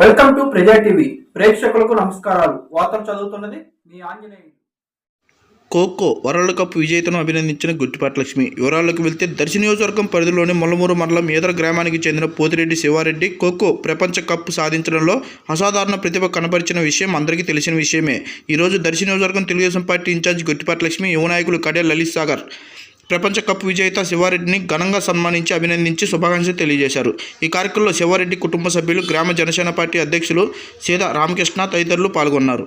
Welcome to ప్రజా TV. ప్రేక్షకులకు నమస్కారాలు. వార్తలు చదువుతున్నది మీ ఆంజనేయులు ఖోఖో వరల్డ్ కప్ విజేతను అభినందించిన గుట్టిపాటి లక్ష్మి వివరాల్లోకి వెళ్తే దర్శి నియోజకవర్గం పరిధిలోని మొల్లమూరు మండలం ఏదర గ్రామానికి చెందిన పోతిరెడ్డి శివారెడ్డి ఖోఖో ప్రపంచ కప్ సాధించడంలో అసాధారణ ప్రతిభ కనపరిచిన విషయం అందరికీ తెలిసిన విషయమే. ఈరోజు దర్శి నియోజకవర్గం తెలుగుదేశం పార్టీ ఇన్ఛార్జ్ గుట్టిపాటి లక్ష్మి యువ కడే లలిత్ సాగర్. ప్రపంచ కప్ విజేత శివారెడ్డిని ఘనంగా సన్మానించి అభినందించి శుభాకాంక్షలు తెలియజేశారు. ఈ కార్యక్రమంలో శివారెడ్డి కుటుంబ సభ్యులు గ్రామ జనసేన పార్టీ అధ్యక్షులు సీదా రామకృష్ణ తదితరులు పాల్గొన్నారు.